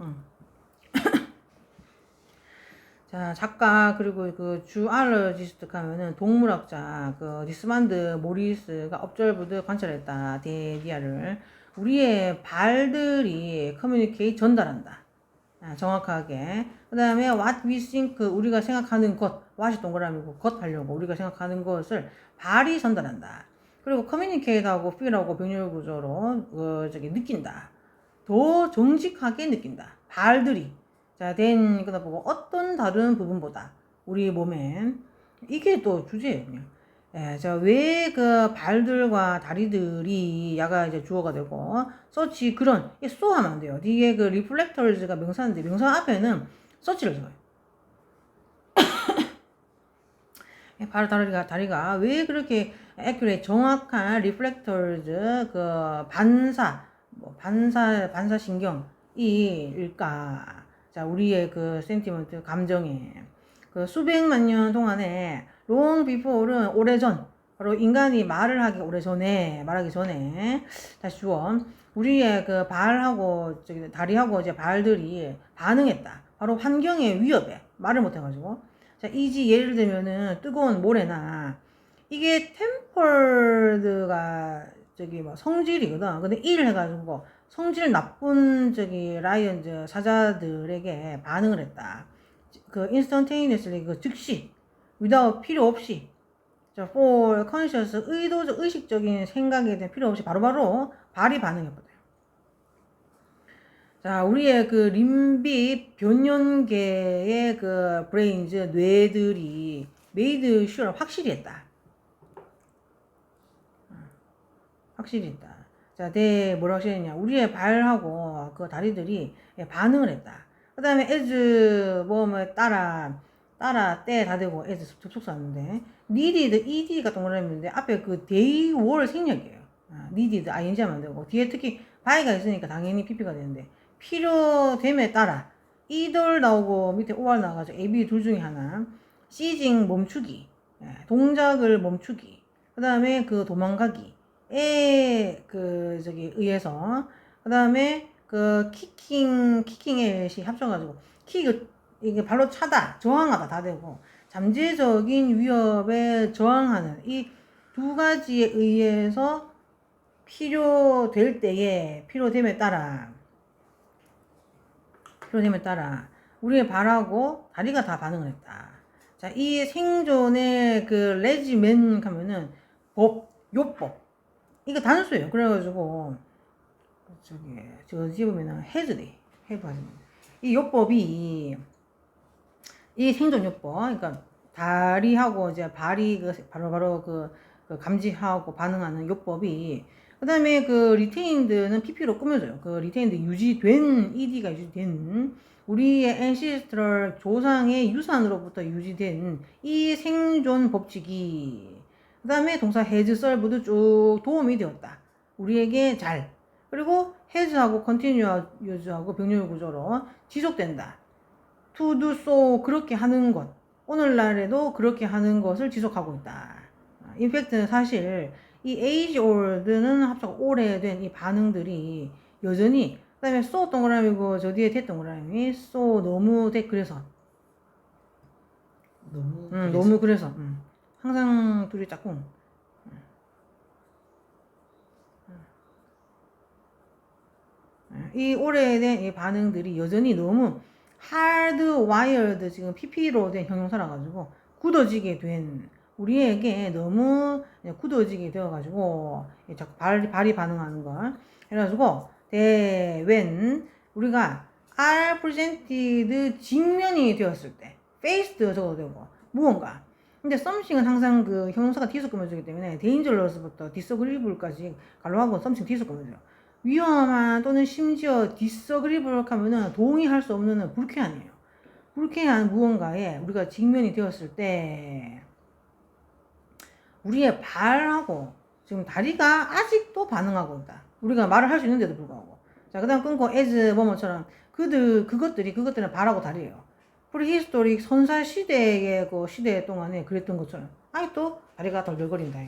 자, 작가 그리고 그 주알러지스트 하면은 동물학자 그 디스만드 모리스가 업절부드 관찰했다 데디아를 우리의 발들이 커뮤니케이 전달한다. 아, 정확하게. 그 다음에 what we think 우리가 생각하는 것 what이 동그라미고 것 하려고 우리가 생각하는 것을 발이 전달한다. 그리고 communicate하고 feel하고 병렬 구조로 그 저기 느낀다. 더 정직하게 느낀다. 발들이 자, 된 거다 보고 어떤 다른 부분보다 우리 몸엔 이게 또 주제예요. 예, 자, 왜 그 발들과 다리들이 야가 이제 주어가 되고 서치 그런 이게 쏘 하면 안 돼요. 뒤에 그 리플렉터즈가 명사인데 명사 앞에는 서치를 써요. 예, 발 다리가 다리가 왜 그렇게 액큐레 정확한 리플렉터즈 그 반사 뭐 반사 반사 신경 이일까? 자, 우리의 그 센티먼트 감정에. 그 수백만 년 동안에 long before는 오래전. 바로 인간이 말을 하기 오래전에 말하기 전에. 다시 주어 우리의 그 발하고 저기 다리하고 이제 발들이 반응했다. 바로 환경의 위협에 말을 못 해가지고. 자 이지 예를 들면은 뜨거운 모래나 이게 템펄드가 저기 뭐 성질이거든. 근데 일을 해가지고 성질 나쁜 저기 라이언즈 사자들에게 반응을 했다. 그 instantaneously 그 즉시 without 필요 없이 자 for conscious 의도적 의식적인 생각에 대한 필요 없이 바로 바로 발이 반응했거든요. 자 우리의 그 림비 변연계의 그 브레인즈 뇌들이 메이드 슈어 확실히 했다. 확실히 했다. 자, 대 뭐라고 하셨냐. 우리의 발하고 그 다리들이 반응을 했다. 그 다음에 as 뭐뭐 따라 따라 때 다 되고 as 접속사 왔는데 needed ed가 동그라미인데 앞에 그 day were 생략이에요. 아, needed ing 하면 되고 뒤에 특히 by가 있으니까 당연히 pp가 되는데 필요됨에 따라 either 나오고 밑에 or 나와가지고 a, b 둘 중에 하나 seizing 멈추기 예, 동작을 멈추기 그 다음에 그 도망가기 에, 그, 저기, 의해서, 그 다음에, 그, 키킹, 키킹의 시 합쳐가지고, 킥, 이게 발로 차다, 저항하다. 다 되고, 잠재적인 위협에 저항하는 이 두 가지에 의해서 필요될 때에, 필요됨에 따라, 필요됨에 따라, 우리의 발하고 다리가 다 반응을 했다. 자, 이 생존의 그 레지멘 하면은 법, 요법, 이거 단수예요. 그래가지고 저기 저 집으면은 해즈리 하시면 이 요법이 이 생존 요법 그러니까 다리하고 이제 발이 그 바로바로 그, 그 감지하고 반응하는 요법이 그 다음에 그 리테인드는 PP로 꾸며져요. 그 리테인드 유지된 ED가 유지된 우리의 엔시스트럴 조상의 유산으로부터 유지된 이 생존 법칙이 그 다음에 동사 has, serve도 쭉 도움이 되었다. 우리에게 잘. 그리고 has하고 continue하고 병렬 구조로 지속된다. to do so 그렇게 하는 것. 오늘날에도 그렇게 하는 것을 지속하고 있다. 인팩트는 사실 이 age old는 합쳐서 오래된 이 반응들이 여전히 그 다음에 so 동그라미고 저 뒤에 대 동그라미 so 너무 대 그래서 너무 음, 너무 그래서 음. 항상 둘이 짝꿍. 이 오래된 이 반응들이 여전히 너무 hard wired 지금 PP로 된 형용사라 가지고 굳어지게 된 우리에게 너무 굳어지게 되어 가지고 자꾸 발, 발이 반응하는 걸. 해가지고 대 when 우리가 are presented 직면이 되었을 때 faced 적어도 되고 무언가 근데 썸씽은 항상 그 형용사가 뒤서 꾸며주기 때문에 dangerous부터 disagreeable까지 갈로하고 썸씽 뒤서 꾸며줘요. 위험한 또는 심지어 disagreeable 하면은 동의할 수 없는 불쾌한이에요. 불쾌한 무언가에 우리가 직면이 되었을 때 우리의 발하고 지금 다리가 아직도 반응하고 있다. 우리가 말을 할 수 있는데도 불구하고. 자, 그 다음 끊고 as 뭐뭐처럼 그들, 그것들이, 그것들은 발하고 다리예요. 프리히스토릭 선사 시대의 그 시대 동안에 그랬던 것처럼 아직도 다리가 덜덜거린다.